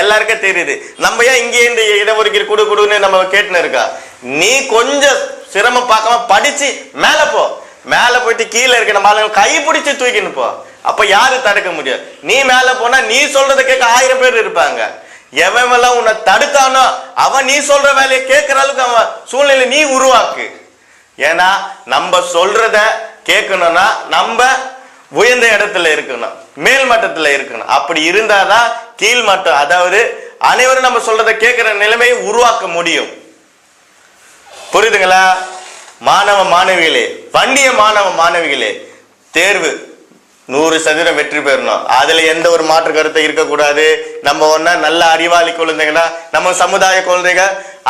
எல்லாருக்கும் தெரியுது. நம்ம ஏன் இங்கே இந்த இடஒதுக்கீடு கொடு கொடுன்னு நம்ம கேட்டுன்னு இருக்கா? நீ கொஞ்சம் சிரமம் பார்க்காம படிச்சு மேலே போ. மேலே போயிட்டு கீழே இருக்க நம்ம ஆளுங்க கைப்பிடிச்சு தூக்கின்னு போ. அப்ப யாரு தடுக்க முடியும்? நீ மேல போனா நீ சொல்றத கேட்க ஆயிரம் பேர் இருப்பாங்க. எவன் எல்லாம் உன்னை தடுத்தானோ அவன் நீ சொல்ற வேலையை கேட்கற அளவுக்கு அவன் சூழ்நிலை நீ உருவாக்கு. ஏன்னா நம்ம சொல்றத கேட்கணும்னா நம்ம உயர்ந்த இடத்துல இருக்கணும். மேல்மட்டத்தில் இருக்கணும். அப்படி இருந்தாதான் கீழ் மட்டும் அதாவது அனைவரும் நம்ம சொல்றதை கேட்கிற நிலைமையை உருவாக்க முடியும். புரியுதுங்களா? மாணவ மாணவிகளே வண்டிய மாணவ மாணவிகளே தேர்வு. நூறு சதவீதம் வெற்றி பெறணும். அதுல எந்த ஒரு மாற்று கருத்தை இருக்கக்கூடாது. நம்ம ஒன்னா நல்ல அறிவாளி குழந்தைங்கன்னா நம்ம சமுதாய குழந்தைங்க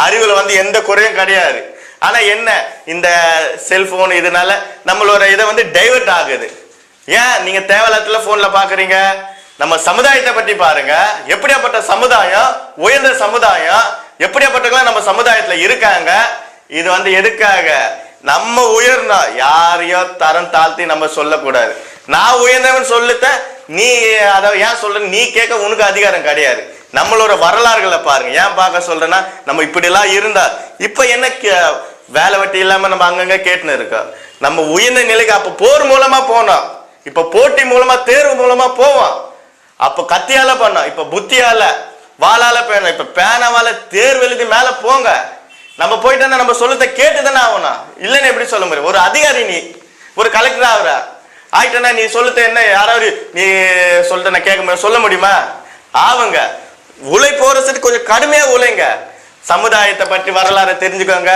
அறிவுல வந்து எந்த குறையும் கிடையாது. ஆனா என்ன இந்த செல்போன் இதனால நம்மளோட இதை வந்து டைவர்ட் ஆகுது. ஏன்? நீங்க தேவையில்லாத போன்ல பாக்குறீங்க. நம்ம சமுதாயத்தை பற்றி பாருங்க. எப்படியாப்பட்ட சமுதாயம் உயர்ந்த சமுதாயம் எப்படியாப்பட்டவங்களாம் நம்ம சமுதாயத்துல இருக்காங்க இது வந்து எதுக்காக? நம்ம உயர்ந்தா யாரையோ தரம் தாழ்த்தி நம்ம சொல்லக்கூடாது. நான் உயர்ந்தவன் சொல்லுத்த நீ அதை ஏன் சொல்ற? நீ கேட்க உனக்கு அதிகாரம் கிடையாது. நம்மளோட வரலாறுகளை பாருங்க. ஏன் பார்க்க சொல்றேன்னா நம்ம இப்படிலாம் இருந்தா இப்ப என்ன கே- வேலை வெட்டி இல்லாம நம்ம அங்கங்க கேட்டுன்னு இருக்கோம். நம்ம உயர்ந்த நிலைக்கு அப்ப போர் மூலமா போனோம். இப்ப போட்டி மூலமா தேர்வு மூலமா போவோம். அப்ப கத்தியால பண்ணோம். இப்ப புத்தியால வாளால பேணும் இப்ப பேனாவால தேர்வு எழுதி மேல போங்க. நம்ம போயிட்டா நம்ம சொல்லத்தை கேட்டு தானே ஆகணும். இல்லைன்னு எப்படி சொல்ல முடியும்? ஒரு அதிகாரி நீ ஒரு கலெக்டர் ஆகுற. ஆயிட்டனா நீ சொல்லுத்த என்ன? யாராவது நீ சொல்லிட்ட நான் கேட்க முடியும். சொல்ல முடியுமா? ஆவுங்க. உழை போறதுக்கு கொஞ்சம் கடுமையா உழைங்க. சமுதாயத்தை பற்றி வரலாறை தெரிஞ்சுக்கோங்க.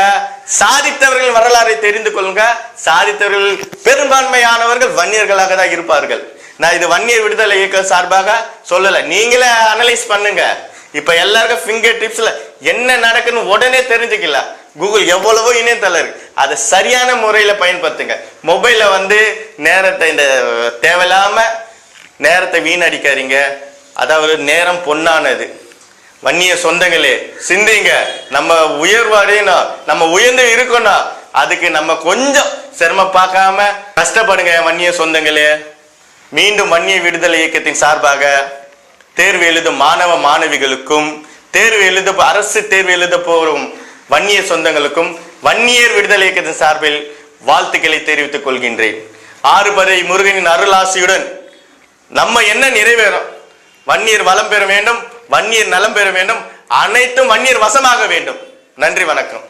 சாதித்தவர்கள் வரலாறை தெரிந்து கொள்ளுங்க. சாதித்தவர்கள் பெரும்பான்மையானவர்கள் வன்னியர்களாக தான் இருப்பார்கள். நான் இது வன்னியர் விடுதலை இயக்கம் சார்பாக சொல்லல. நீங்களே அனலைஸ் பண்ணுங்க. இப்ப எல்லாருக்கும் ஃபிங்கர் டிப்ஸ்ல என்ன நடக்குன்னு உடனே தெரிஞ்சுக்கலாம் கூகுள் எவ்வளவோ இணையதளம் இருக்கு. அதை சரியான முறையில பயன்படுத்துங்க. மொபைல்ல வந்து நேரத்தை இந்த தேவையில்லாம நேரத்தை வீணடிக்காதீங்க. அதாவது நேரம் பொன்னானது. வன்னிய சொந்தங்களே சிந்திங்க. நம்ம உயர்வு அடையணும். நம்ம உயர்ந்து இருக்கணும். அதுக்கு நம்ம கொஞ்சம் சிரமம் பார்க்காம கஷ்டப்படுங்க வன்னிய சொந்தங்களே. மீண்டும் வன்னிய விடுதலை இயக்கத்தின் சார்பாக தேர்வு எழுதும் மாணவ மாணவிகளுக்கும் தேர்வு எழுத அரசு தேர்வு எழுத போகும் வன்னிய சொந்தங்களுக்கும் வன்னியர் விடுதலை இயக்கத்தின் சார்பில் வாழ்த்துக்களை தெரிவித்துக் கொள்கின்றேன். ஆறுபடை முருகனின் அருளாசியுடன் நம்ம என்ன நிறைவேறும்? வன்னியர் வளம் பெற வேண்டும் வன்னியர் நலம் பெற வேண்டும் அனைத்தும் வன்னியர் வசமாக வேண்டும். நன்றி வணக்கம்.